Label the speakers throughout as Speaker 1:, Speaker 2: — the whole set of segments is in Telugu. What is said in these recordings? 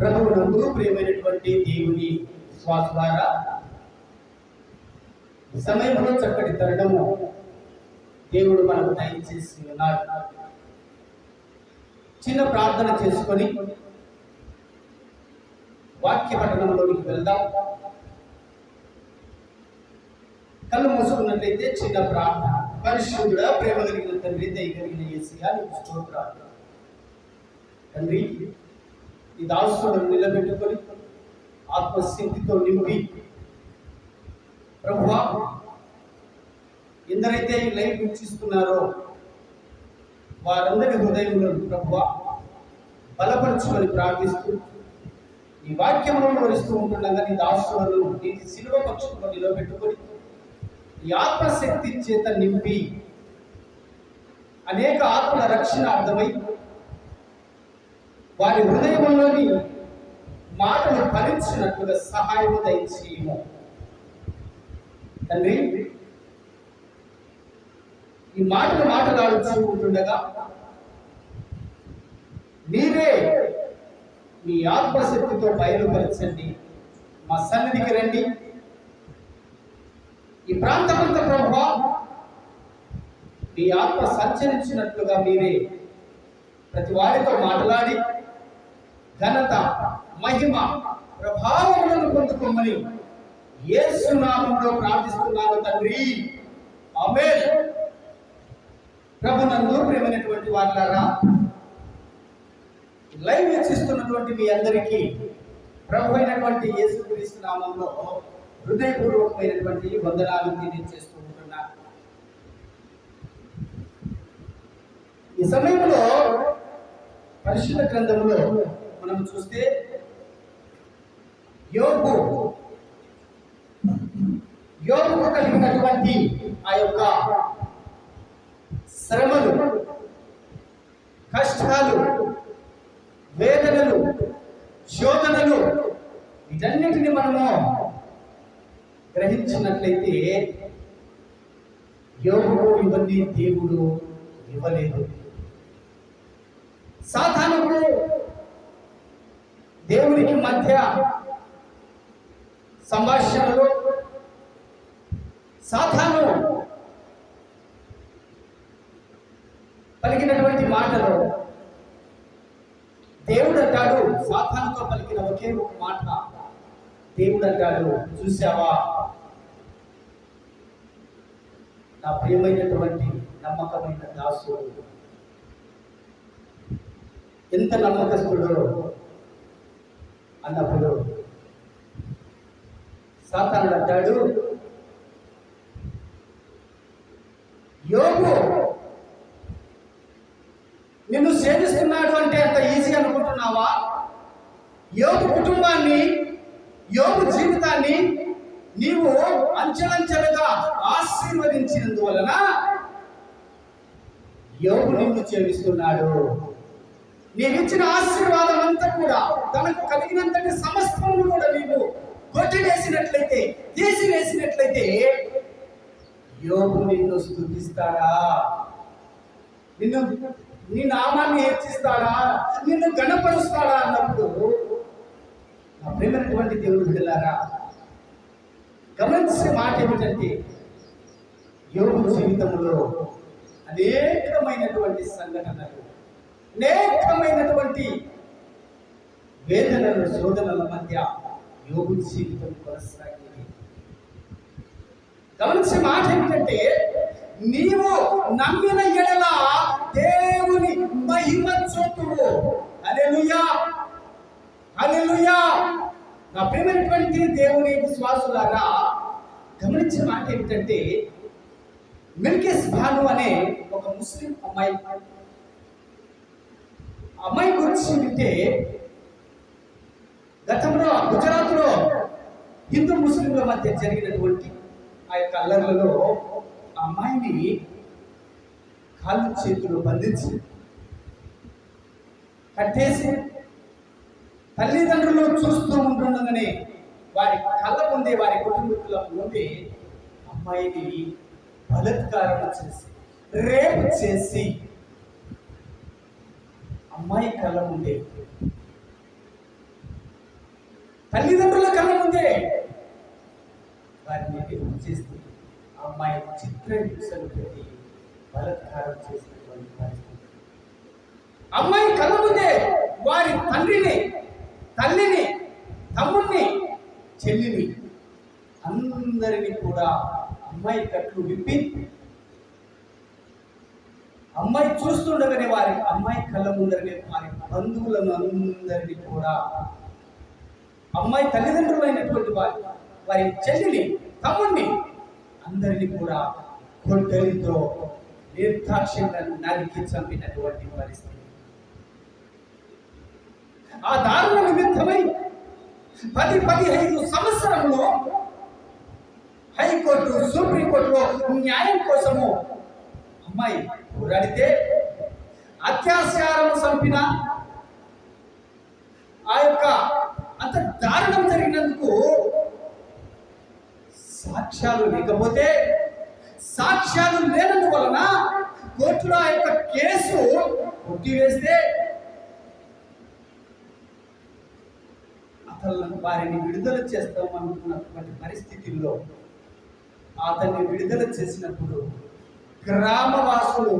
Speaker 1: ప్రభువునందు ప్రియమైనటువంటి దేవుని శ్వాస ద్వారా సమయంలో చక్కటి తరుణము దేవుడు మనకు దయచేసి ఉన్నారు చిన్న ప్రార్థన చేసుకొని వాక్య పఠనంలోనికి వెళ్దాం. కళ్ళు మూసుకున్నట్లయితే చిన్న ప్రార్థన. పరిశుద్ధుడ ప్రేమ కలిగిన తండ్రి దయ కలిగిన ఏసియా నీకు స్తోత్రాలు. తండ్రి ఈ దాసులను నిలబెట్టుకొని ఆత్మశక్తితో నింపి. ప్రభువా ఎందరైతే ఈ లైఫ్ ఇచ్చిస్తున్నారో వారందరి హృదయంలో ప్రభువా బలపరచుకొని ప్రార్థిస్తూ ఈ వాక్యములను వరిస్తూ ఉంటుండగా నీ దాసులను నీ శిలువ పక్షంలో నిలబెట్టుకొని ఈ ఆత్మశక్తి చేత నింపి అనేక ఆత్మల రక్షణ అర్థమై వారి హృదయంలోని మాటలు ఫలించినట్లుగా సహాయం దయచేయము. తండ్రి ఈ మాటలు మాటలాడుతూ ఉంటుండగా మీరే మీ ఆత్మశక్తితో బయలుపరచండి. మా సన్నిధికి రండి. ఈ ప్రాంతమంతా ప్రభా మీ ఆత్మ సంచరించినట్లుగా మీరే ప్రతి వారితో మాట్లాడి ఘనత మహిమ ప్రభావములను పొందుకోమని యేసు నామంలో ప్రార్థిస్తున్నాను తండ్రి. ఆమేన్. ప్రభునందు ప్రేమైనటువంటి వాళ్ళారా లైవ్ వీక్షిస్తున్నటువంటి మీ అందరికీ ప్రభు అయినటువంటి యేసుక్రీస్తు నామంలో హృదయపూర్వకమైనటువంటి వందనాలు చేస్తూ ఉంటున్నా ఈ సమయంలో పరిశుద్ధ గ్రంథంలో మనం చూస్తే యోగు. యోగు కలిగినటువంటి ఆ యొక్క శ్రమలు కష్టాలు వేదనలు శోధనలు వీటన్నిటిని మనము గ్రహించినట్లయితే యోగుడు ఇవన్నీ దేవుడు ఇవ్వలేదు. సాధారణకు దేవునికి మధ్య సంభాషణలో సాధారణ పలికినటువంటి మాటలు. దేవుడు అంటాడు సాతానుతో పలికిన ఒకే ఒక మాట. దేవుడు అంటాడు చూసావా నా ప్రియమైనటువంటి నమ్మకమైన దాసుడు. ఎంత నమ్మకస్తుడో అన్నప్పుడు సాతానుడు అంటాడు యోగు నిన్ను సేవిస్తున్నాడు అంటే అంత ఈజీ అనుకుంటున్నావా? యోగు కుటుంబాన్ని యోగు జీవితాన్ని నీవు అంచెలంచెలుగా ఆశీర్వదించినందువలన యోగు నిన్ను సేవిస్తున్నాడు. నీవిచ్చిన ఆశీర్వాదం అంతా కూడా తనకు కలిగినంతటి సమస్తము కూడా నీవు కొట్టివేసినట్లయితే తీసివేసినట్లయితే యోగు నిన్ను స్థుతిస్తాడా నిన్ను నీ నామాన్ని హెచ్చిస్తాడా? నిన్ను గణపరుస్తాడా అన్నప్పుడు నా ప్రేమైనటువంటి దేవుడు బిడ్డలారా గమనించే మాట ఏమిటంటే యోగు జీవితంలో అనేకమైనటువంటి సంఘటనలు అనేకమైనటువంటి వేదనలు శోధనల మధ్య యోగు జీవితం కొనసాగింది. గమనించే మాట ఏమిటంటే నీవు నమ్మిన ఎడల దేవుని మహిమ చూపువు అలెలుయా అలెలుయా నా ప్రేమైనటువంటి దేవుని విశ్వాసులారా గమనించిన మాట ఏమిటంటే మిల్కిస్ భాను అనే ఒక ముస్లిం అమ్మాయి అమ్మాయి గురించి వింటే గతంలో గుజరాత్లో హిందూ ముస్లింల మధ్య జరిగినటువంటి ఆ యొక్క అల్లర్లలో ఆ అమ్మాయిని కాళ్ళు చేతులు బంధించి కట్టేసి తల్లిదండ్రులు చూస్తూ ఉంటుండగానే వారి కళ్ళ ముందే వారి కుటుంబీకుల ముందే అమ్మాయిని బలత్కారం చేసి రేపు చేసి అమ్మాయి కళ్ళ ముందే. తల్లిదండ్రుల కళ్ళ ముందే. వారిని చేస్తూ అమ్మాయి చిత్ర హింసలు పెట్టి బలత్కారం చేసినటువంటి పరిస్థితి. అమ్మాయి కళ్ళ ముందే వారి తండ్రిని తల్లిని తమ్ముడిని చెల్లిని అందరినీ కూడా అమ్మాయి కట్లు విప్పి అమ్మాయి చూస్తుండగానే వారి అమ్మాయి కళ్ళ ముందరనే వారి బంధువులను అందరినీ కూడా. అమ్మాయి తల్లిదండ్రులైనటువంటి వారి వారి చెల్లిని తమ్ముడిని అందరినీ కూడా గొడ్డలితో నిర్దాక్ష్యంగా నరికి చంపినటువంటి పరిస్థితి. ఆ దారుణ నిమిత్తమై పది పదిహైదు సంవత్సరంలో హైకోర్టు సుప్రీంకోర్టులో న్యాయం కోసము అమ్మాయి పోరాడితే అత్యాచారం చంపిన ఆ యొక్క అంత దారుణం జరిగినందుకు సాక్ష్యాలు లేకపోతే సాక్ష్యాలు లేనందువలన కోర్టులో ఆ యొక్క కేసు కొట్టివేస్తే అతను వారిని విడుదల చేస్తాం అనుకున్నటువంటి పరిస్థితుల్లో అతన్ని విడుదల చేసినప్పుడు గ్రామవాసులు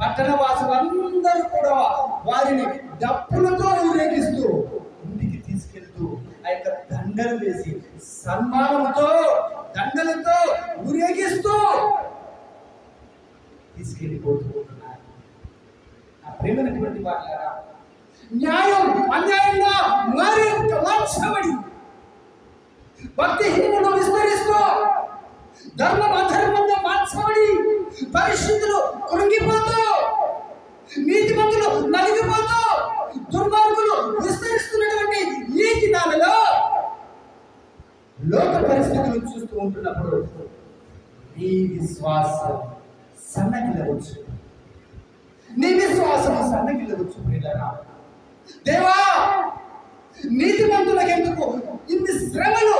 Speaker 1: పట్టణవాసులు అందరూ కూడా వారిని డప్పులతో ఊరేగిస్తూ ఇంటికి తీసుకెళ్తూ ఆ యొక్క దండలు వేసి సన్మానంతో దండలతో ఊరేగిస్తూ తీసుకెళ్ళిపోతూ ఉంటున్నారు నా ప్రేమైనటువంటి వాళ్ళారా న్యాయం అన్యాయంగా మరి మార్చబడి భక్తిహీనులు విస్తరిస్తూ ధర్మం అధర్మంగా మార్చబడి పరిస్థితులు కృంగిపోతూ నీతిమంతులు నలిగిపోతూ దుర్మార్గులు విస్తరిస్తున్నటువంటి ఈ దినాలలో లోక పరిస్థితులు చూస్తూ ఉంటున్నప్పుడు నీ విశ్వాసం సన్నగిలవచ్చు నీ విశ్వాసం సన్నగిలవచ్చు ప్రియులరా. దేవా నీతిమంతులకు ఎందుకు ఇన్ని శ్రమలు?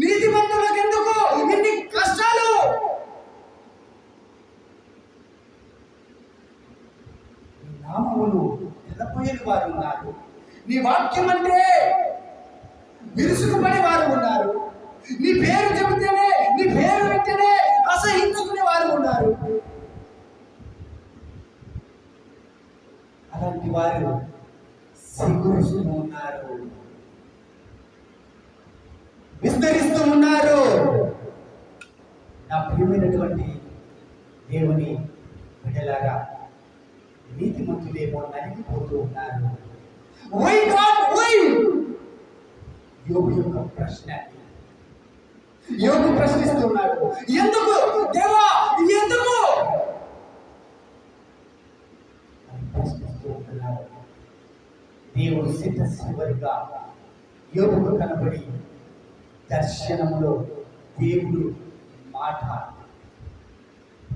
Speaker 1: నీతిమంతులకు ఎందుకు ఇన్ని కష్టాలు నీ నామములు నిలపోయని వారు ఉన్నారు. నీ వాక్యం అంటే విరుసుకుపడి వారు ఉన్నారు. నీ పేరు చెబితేనే నీ పేరు వింటేనే అసహించుకునే వారు ఉన్నారు. అలాంటి వారు సిగురుస్తూ ఉన్నారు విస్తరిస్తూ ఉన్నారు నా ప్రియమైనటువంటి దేవుని బిడ్డలాగా నీతిమంతులేమో నలిగిపోతూ ఉన్నారు వై గాడ్ వై యోగు యొక్క ప్రశ్న. యోగు ప్రశ్నిస్తున్నాడు. ఎందుకు? దేవా ఎందుకు? అని దేవుడు సిద్ధ శివరిగా యోగుకు కనబడి దర్శనంలో దేవుడు మాట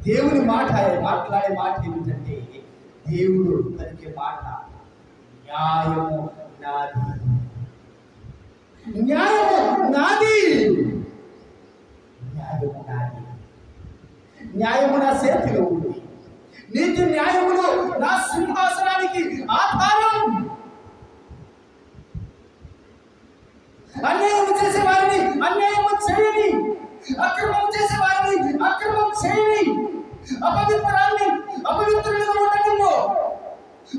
Speaker 1: దేవుని మాట మాట్లాడే మాట ఏమిటంటే దేవుడు కలిగే మాట న్యాయము న్యాయము నాది న్యాయము నాది న్యాయము నా చేతిలో ఉంది నీతి న్యాయములు నా సింహాసనానికి ఆధారం అన్యాయం చేసే వారిని అన్యాయం చేయని అక్రమం చేసే వారిని అక్రమం చేయని అపవిత్రాన్ని అపవిత్రులుగా ఉండనివ్వు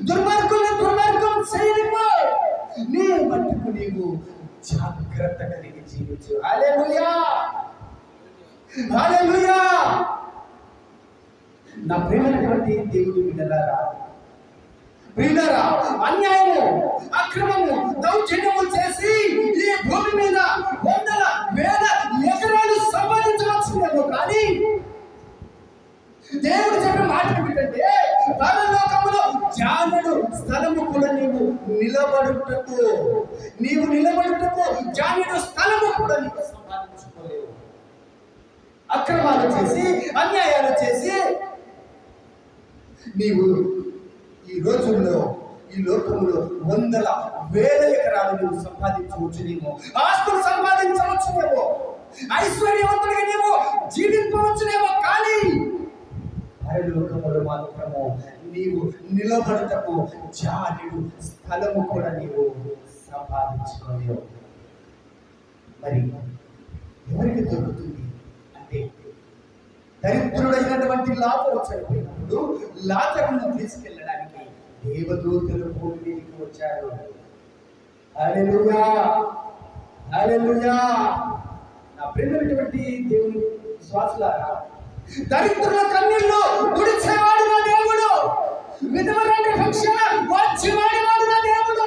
Speaker 1: దుర్మార్గుల్ని దుర్మార్గం చేయనివ్వు నీ మట్టుకు నీవు జాగ్రత్త కలిగి జీవించు. నా ప్రేమైనటువంటి దేవుడి బిడ్డలారా ప్రియులారా అన్యాయము అక్రమము దౌర్జన్యము చేసి ఈ భూమి మీద వందల వేల ఎకరాలు సంపాదించవలసిందేమో కానీ దేవుడు చెప్పిన మాట ఏమిటంటే తన జానుడు స్థలము కూడా నీవు నిలబడుటకు. నీవు నిలబడుటకు జానుడు స్థలము కూడా నీవు సంపాదించుకోలేవు. అక్రమాలు చేసి అన్యాయాలు చేసి నీవు ఈ రోజుల్లో ఈ లోకంలో వందల వేల ఎకరాలు నువ్వు సంపాదించవచ్చునేమో ఆస్తులు సంపాదించవచ్చునేమో ఐశ్వర్యవంతుడిగా నీవు జీవించవచ్చునేమో కానీ పరలోకములు మాత్రము నీవు నిలబడటకు జానుడు స్థలము కూడా నీవు సంపాదించుకోలేవు. మరి ఎవరికి దొరుకుతుంది? అంటే దరిద్రుడైనటువంటి లాభం చనిపోయినప్పుడు లాతరును తీసుకెళ్ళడానికి దేవదూతలు భూమి మీదకి వచ్చారు. హల్లెలూయా! హల్లెలూయా! నా ప్రేమైనటువంటి దేవుని శ్వాసలారా దరిద్రుల కన్నీళ్ళు విధవరాని రక్షణ వాచ్యవాడివాడు నా దేవుడు.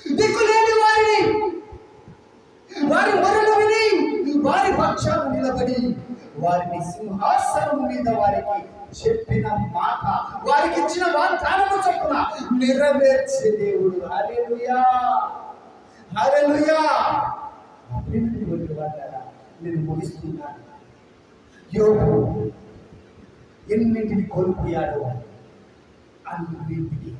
Speaker 1: దిక్కులేని వారిని వారి మొరలు విని వారి పక్షాలు నిలబడి వారిని సింహాసనం మీద వారికి చెప్పిన మాట వారికి ఇచ్చిన వాగ్దానము చొప్పున నెరవేర్చే దేవుడు. హరేలుయా హరేలుయా నేను ముగిస్తున్నాను. యోగు ఎన్నింటిని కోల్పోయాడు అన్నింటికి.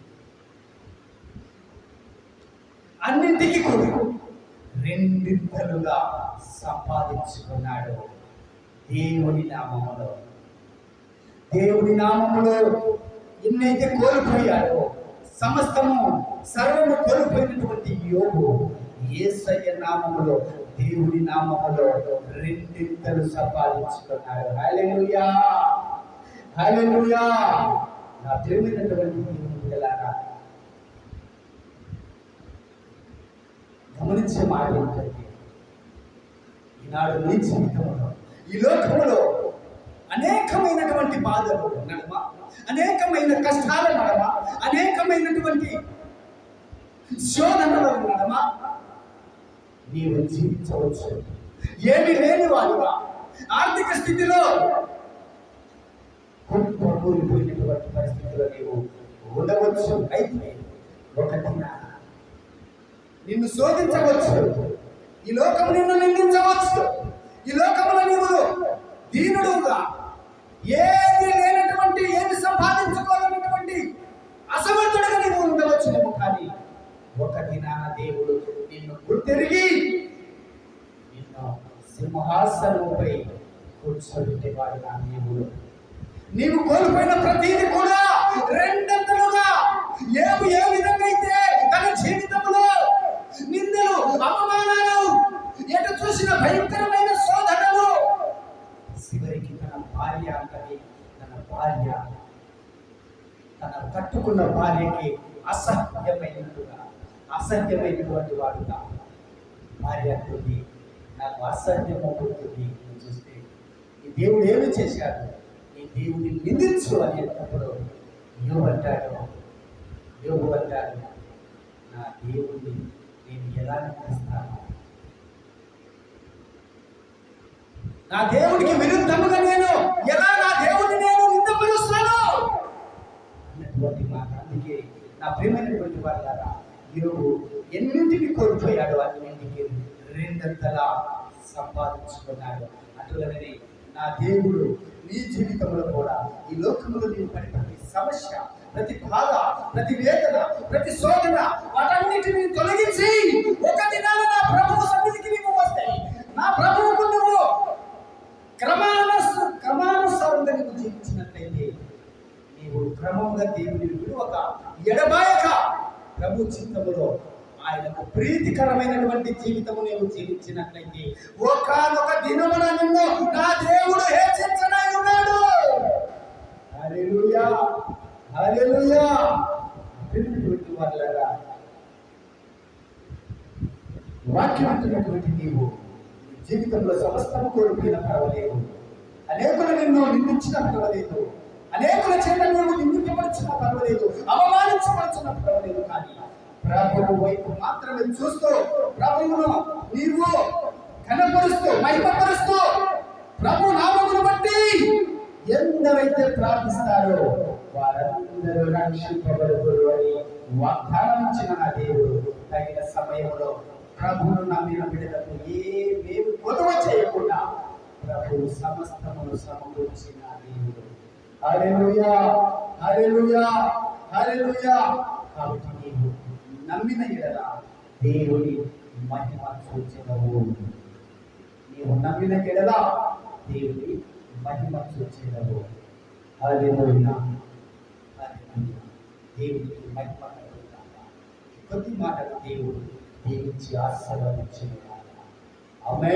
Speaker 1: అన్నింటికి కొడుకు రెండింతలుగా సంపాదించుకున్నాడు దేవుని నామములో. దేవుని నామములో ఎన్నైతే కోల్పోయాడో సమస్తము సర్వము కోల్పోయినటువంటి యోగు ఏసయ్య నామములో దేవుని నామములో రెండింతలు సంపాదించుకున్నాడు. హల్లెలూయా! హల్లెలూయా! నా ప్రియమైనటువంటి బిడ్డలారా గమనించే మాట ఏంటంటే ఈనాడు నీ జీవితంలో ఈ లోకంలో అనేకమైనటువంటి బాధలు నడమ అనేకమైన కష్టాల నడమ అనేకమైనటువంటి శోధనల నడమ నీవు జీవించవచ్చు. ఏమి లేని వాడుగా. ఆర్థిక స్థితిలో కూలిపోయినటువంటి పరిస్థితిలో నీవు ఉండవచ్చు. అయితే ఒక నిన్ను శోధించవచ్చు. ఈ లోకం నిన్ను నిందించవచ్చు. ఈ లోకంలో నీవు దీనుడుగా ఏది లేనటువంటి ఏది సంపాదించుకోలేనటువంటి అసమర్థుడుగా నీవు ఉండవచ్చునేమో కానీ ఒకటి దినాన దేవుడు నిన్ను గుర్తిరిగి నిన్ను సింహాసనంపై కూర్చోబెట్టేవాడు నా దేవుడు నీవు కోల్పోయిన ప్రతిదీ కూడా రెండంతలుగా ఏమి ఏ విధంగా అయితే తన జీవితంలో నిందలు అవమానాలు ఎటు చూసిన భయంకరమైన శోధనలు చివరికి తన భార్య అంటది తన భార్య తన కట్టుకున్న భార్యకి అసహ్యమైనట్టుగా అసహ్యమైనటువంటి వాడుగా. భార్య అంటుంది నాకు అసహ్యం అవుతుంది చూస్తే ఈ దేవుడు ఏమి చేశాడు? దేవుడిని నిందించు అనేటప్పుడు యోగు అంటాడు యోగు అంటాడు నా దేవుణ్ణి నేను ఎలా నిందిస్తాను? నా దేవుడికి విరుద్ధముగా నేను ఎలా నా దేవుడిని నేను నిందపరుస్తాను అన్నటువంటి మాట. అందుకే నా ప్రేమైనటువంటి వాళ్ళారా యోగు ఎన్నింటిని కోల్పోయాడు అన్నింటికి రెండంతలా సంపాదించుకున్నాడు. అటులనే నా దేవుడు నీ జీవితంలో కూడా ఈ లోకంలో నీవు పడి ప్రతి సమస్య ప్రతి బాధ ప్రతి వేదన ప్రతి శోధన వాటన్నిటిని తొలగించి ఒక దినాన నా ప్రభువు సన్నిధికి నీవు వస్తాయి. నా ప్రభువుకు నువ్వు క్రమానుస క్రమానుసారంగా నీవు జీవించినట్లయితే నీవు క్రమంగా దేవుని ఒక ఎడబాయక. ప్రభు చిత్తములో ఆయనకు ప్రీతికరమైనటువంటి జీవితము నీవు జీవించినట్లయితే ఒకనొక దినమున నిన్ను నా దేవుడు హెచ్చించనై ఉన్నాడు. హల్లెలూయా హల్లెలూయా. ప్రియమైనటువంటి వాళ్ళారా వాక్యం అంటున్నటువంటి నీవు జీవితంలో సమస్తము కోల్పోయిన పర్వాలేదు. అనేకులు నిన్ను నిందించిన పర్వాలేదు. అనేకుల చేత నువ్వు నిందించబడిచిన పర్వాలేదు అవమానించబడిచిన పర్వాలేదు కానీ ప్రభువు వైపు మాత్రమే చూస్తూ ప్రభువును నీవు కనపరుస్తూ మహిమపరుస్తూ ప్రభు నామమును బట్టి ఎందరైతే ప్రార్థిస్తారో వారందరూ రక్షింపబడుతురు అని వాగ్దానం ఇచ్చిన నా దేవుడు. తగిన సమయంలో ప్రభువును నమ్మిన బిడ్డలకు ఏమేమి కొదవ చేయకుండా ప్రభు సమస్తమును సమకూర్చిన దేవుడు. హల్లెలూయా హల్లెలూయా హల్లెలూయా. కాబట్టి నమ్మిన ఎడల దేవుని మహిమ చూచెదవు నీవు నమ్మిన ఎడల దేవుని మహిమ చూచెదవు అది హల్లెలూయా. దేవునికి మహిమ కలుగుగాక. ఈ కొద్ది మాటలు దేవుడు దీవించి ఆశీర్వదించిన ఆమె